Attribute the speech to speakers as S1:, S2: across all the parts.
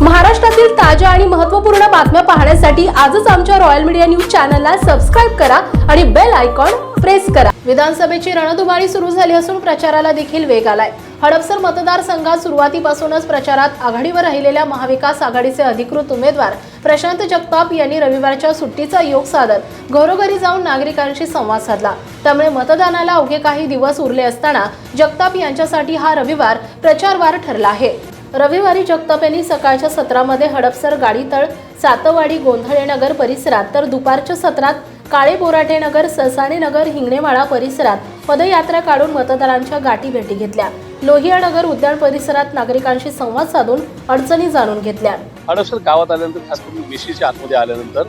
S1: महाराष्ट्रातील ताज्या आणि महत्त्वपूर्ण बातम्या पाहण्यासाठी आजच आमच्या रॉयल मीडिया न्यूज चॅनलला सबस्क्राईब करा आणि बेल आयकॉन प्रेस करा. विधानसभेची रणधुमाळी सुरू झाली असून प्रचाराला देखील वेग आलाय. हडपसर मतदारसंघात सुरुवातीपासूनच प्रचारात आघाडीवर राहिलेल्या महाविकास आघाडीचे अधिकृत उमेदवार प्रशांत जगताप यांनी रविवारच्या सुट्टीचा योग साधत घरोघरी जाऊन नागरिकांशी संवाद साधला. त्यामुळे मतदानाला अवघे काही दिवस उरले असताना जगताप यांच्यासाठी हा रविवार प्रचारवार ठरला आहे. रविवारी जगताप यांनी सकाळच्या सत्रामध्ये हडपसर गाडीतळ सातवाडी गोंधळेनगर परिसरात तर दुपारच्या सत्रात काळे बोराटेनगर ससाणेनगर नगर हिंगणेमाळा परिसरात पदयात्रा काढून मतदारांच्या गाठी भेटी घेतल्या. लोहिया नगर उद्यान परिसरात नागरिकांशी संवाद साधून अडचणी जाणून घेतल्या.
S2: हडपसर गावात आल्यानंतर खास करून वेशीच्या आतमध्ये आल्यानंतर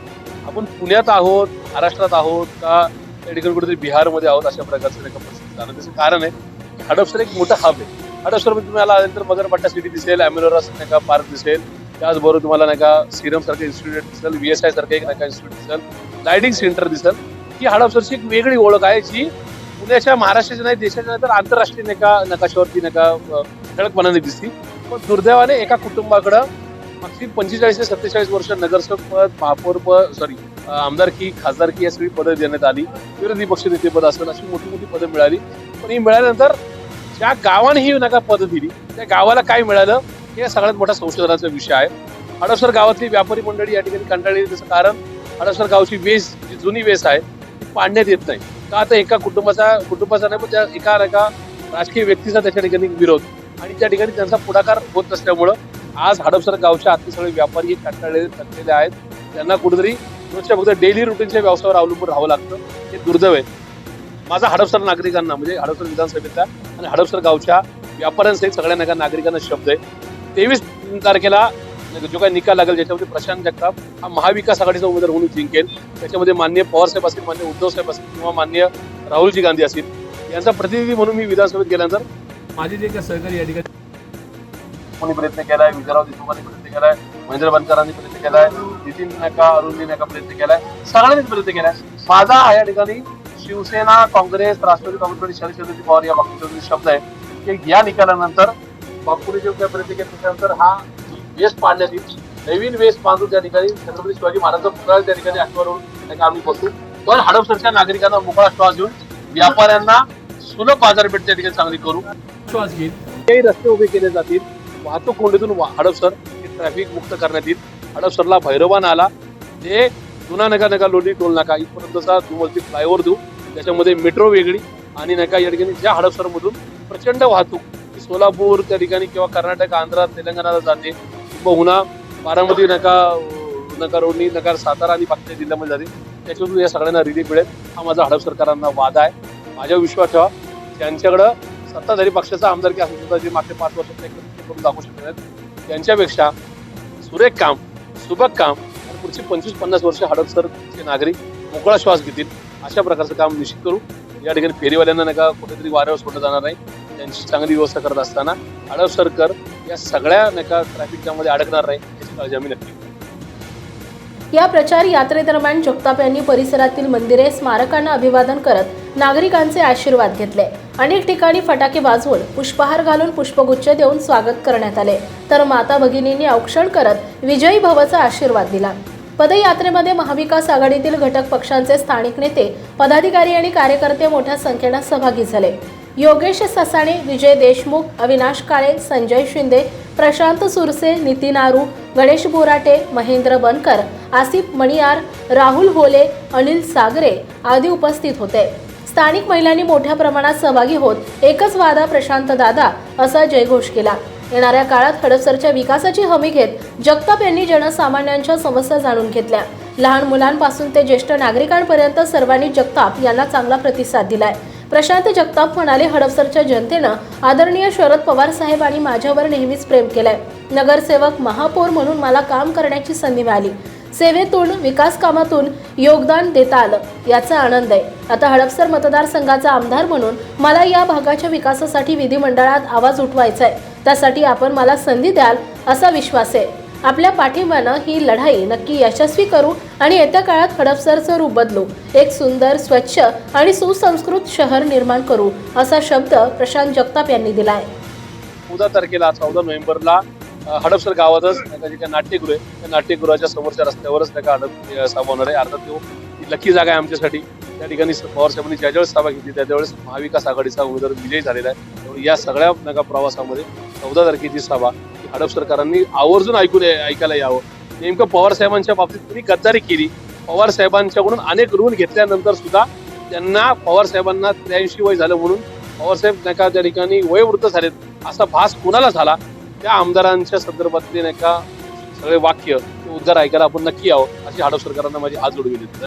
S2: आपण पुण्यात आहोत महाराष्ट्रात आहोत का त्या ठिकाणी कुठेतरी बिहारमध्ये आहोत अशा प्रकारचं कारण आहे. हडपसर एक मोठा हब आहे. हडपसरमध्ये तुम्ही आला आल्यानंतर मगरपट्टा सिटी दिसेल अॅमिलोरा नाही का पार्क दिसेल. त्याचबरोबर तुम्हाला नाही का सिरम सारखं इन्स्टिट्यूट दिसेल व्ही एस आय सारखं एक नाही का इन्स्टिट्यूट दिसेल लायटिंग सेंटर दिसेल. ही हडपसरची एक वेगळी ओळख आहे जी पुण्याच्या महाराष्ट्राच्या नाही देशाच्या नाही तर आंतरराष्ट्रीय नका नकाशावरती नका ठळकपणाने दिसती. पण दुर्दैवाने एका कुटुंबाकडं मागची पंचेचाळीस ते सत्तेचाळीस वर्ष नगरसेवक पद महापौर पद सॉरी आमदारकी खासदारकी या सगळी पदं देण्यात आली. विरोधी पक्ष नेते पद असेल अशी मोठी मोठी पदं मिळाली. पण ही मिळाल्यानंतर त्या गावाने ही नका पद दिली. त्या गावाला काय मिळालं? हे सगळ्यात मोठा संशोधनाचा विषय आहे. हडपसर गावातली व्यापारी मंडळी या ठिकाणी कंटाळली त्याचं कारण हडपसर गावची वेस जी जुनी वेस आहे ती पाडण्यात येत नाही. का आता एका कुटुंबाचा कुटुंबाचा नाही पण त्या एका एका राजकीय व्यक्तीचा त्याच्या ठिकाणी विरोध आणि त्या ठिकाणी त्यांचा पुढाकार होत नसल्यामुळं आज हडपसर गावच्या आतले सगळे व्यापारी हे कंटाळलेले थकलेले आहेत. त्यांना कुठेतरी रोजच्या फक्त डेली रुटीनच्या व्यवसायावर अवलंबून राहावं लागतं. हे दुर्दैव आहे. माझा हडपसर नागरिकांना म्हणजे हडपसर विधानसभेचा आणि हडपसर गावच्या व्यापाऱ्यांसहित सगळ्या नागरिकांना शब्द आहे. तेवीस तारखेला जो काही निकाल लागेल ज्याच्यामध्ये प्रशांत जगताप हा महाविकास आघाडीचा उमेदवार म्हणून जिंकेल. त्याच्यामध्ये मान्य पवार साहेब असतील मान्य उद्धवसाहेब असतील किंवा मान्य राहुलजी गांधी असतील यांचा प्रतिनिधी म्हणून मी विधानसभेत गेल्यानंतर माझे जे काही सहकारी या ठिकाणी कोणी प्रयत्न केलाय विजयराव देशमुखांनी प्रयत्न केलाय महेंद्र बनकरांनी प्रयत्न केलाय नितीन नाका अरुणजी नाका प्रयत्न केलाय सगळ्यांनीच प्रयत्न केलाय. माझा या ठिकाणी शिवसेना काँग्रेस राष्ट्रवादी काँग्रेस शरद चंद्रजी पवार या बाबतीत शब्द आहे की या निकालानंतर. बापूने जे प्रयत्न केले त्याच्यानंतर हा वेस पाडण्यात येईल. नवीन वेस बांधून त्या ठिकाणी छत्रपती शिवाजी महाराजांचा पुतळा त्या ठिकाणी आठवण आम्ही बसू. पण हडपसरच्या नागरिकांना मोकळा श्वास देऊन व्यापाऱ्यांना सुलभ बाजारपेठ त्या ठिकाणी चांगली करू. श्वास घेईल. काही रस्ते उभे केले जातील वाहतूक कोंडीतून हडपसर हे ट्रॅफिक मुक्त करण्यात येईल. हडपसरला भैरवान आला ते जुना नका नका लोणी टोल नाका इथपर्यंतचा दुमजली फ्लायओव्हर देऊ. त्याच्यामध्ये मेट्रो वेगळी आणि नका या ठिकाणी ज्या हडपसरमधून प्रचंड वाहतूक सोलापूर त्या ठिकाणी किंवा कर्नाटक आंध्रा तेलंगणाला जाते बहुना बारामती नका नका रोडनी नकार सातारा आणि बाकीच्या जिल्ह्यामध्ये जाते त्याच्यातून या सगळ्यांना रिलीफ मिळेल. हा माझा हडप सरकारांना वाद आहे. माझ्या विश्वास ठेवा. त्यांच्याकडं सत्ताधारी पक्षाचा आमदारकी असू सुद्धा जे मागच्या पाच वर्षात करून दाखवू शकले आहेत त्यांच्यापेक्षा सुरेख काम सुबक काम आणि पुढची पंचवीस पन्नास वर्ष हडपसरचे नागरिक मोकळा श्वास घेतील. अशा प्रकारचं काम निश्चित करू. या ठिकाणी फेरीवाल्यांना नका कुठेतरी वाऱ्यावर सोडलं जाणार नाही. त्यांची चांगली व्यवस्था करत असताना हडपसरकर या सगळ्या नका ट्रॅफिक जाममध्ये अडकणार नाही याची काळजी आम्ही नक्की
S1: या प्रचार यात्रेदरम्यान जगताप यांनी परिसरातील मंदिरे स्मारकांना अभिवादन करत नागरिकांचे आशीर्वाद घेतले. अनेक ठिकाणी फटाके वाजवून पुष्पहार घालून पुष्पगुच्छ देऊन स्वागत करण्यात आले. तर माता भगिनींनी औक्षण करत विजयी भवाचा आशीर्वाद दिला. पदयात्रेमध्ये महाविकास आघाडीतील घटक पक्षांचे स्थानिक नेते पदाधिकारी आणि कार्यकर्ते मोठ्या संख्येनं सहभागी झाले. योगेश ससाणे विजय देशमुख अविनाश काळे संजय शिंदे प्रशांत सुरसे नितीन आरू गणेश बोराटे महेंद्र बनकर आसिफ मणियार राहुल होले अनिल सागरे आदी उपस्थित होते. स्थानिक महिलांनी मोठ्या प्रमाणात सहभागी होत एकच वादा प्रशांत दादा असा जयघोष केला. येणाऱ्या काळात हडपसरच्या विकासाची हमी घेत जगताप यांनी जनसामान्यांच्या समस्या जाणून घेतल्या. लहान मुलांपासून ते ज्येष्ठ नागरिकांपर्यंत सर्वांनी जगताप यांना चांगला प्रतिसाद दिलाय. प्रशांत जगताप म्हणाले हडपसरच्या जनतेनं आदरणीय शरद पवार साहेब आणि माझ्यावर नेहमीच प्रेम केलंय. नगरसेवक महापौर म्हणून मला काम करण्याची संधी मिळाली. सेवेतून विकास कामातून योगदान देता आलं. याचा आनंद आहे. आता हडपसर मतदारसंघाचा आमदार म्हणून मला या भागाच्या विकासासाठी विधिमंडळात आवाज उठवायचा आहे त्यासाठी आपण मला संधी द्याल असा विश्वास आहे. आपल्या पाठिंब्यानं ही लढाई नक्की यशस्वी करू आणि येत्या काळात हडपसरचं रूप बदलू. एक सुंदर स्वच्छ आणि सुसंस्कृत शहर निर्माण करू असा शब्द प्रशांत जगताप यांनी दिला आहे
S2: चौदा तारखेला चौदा नोव्हेंबरला हडपसर गावातच त्या नाट्यगृह आहे त्या नाट्यगृहाच्या समोरच्या रस्त्यावरच त्या हडप सामावणार आहे. अर्थात तो लकी जागा आहे आमच्यासाठी. त्या ठिकाणी पवार साहेबांनी ज्या ज्यावेळेस सभा घेतली त्यावेळेस महाविकास आघाडीचा उमेदवार विजयी झालेला आहे. त्यामुळे या सगळ्या नाही प्रवासामध्ये चौदा तारखेची सभा. हडप सरकारांनी आवर्जून ऐकून ऐकायला यावं. नेमकं पवार साहेबांच्या बाबतीत त्यांनी गद्दारी केली? पवार साहेबांच्याकडून अनेक ऋण घेतल्यानंतर सुद्धा त्यांना पवार साहेबांना त्र्याऐंशी वय झालं म्हणून पवारसाहेब नका नाही का त्या ठिकाणी वयोवृद्ध झालेत. असा भास कुणाला झाला? त्या आमदारांच्या संदर्भातले नाही का सगळे वाक्य ते उद्गार ऐकायला आपण नक्की यावं अशी हडप सरकारांना माझी हात जोडवी देते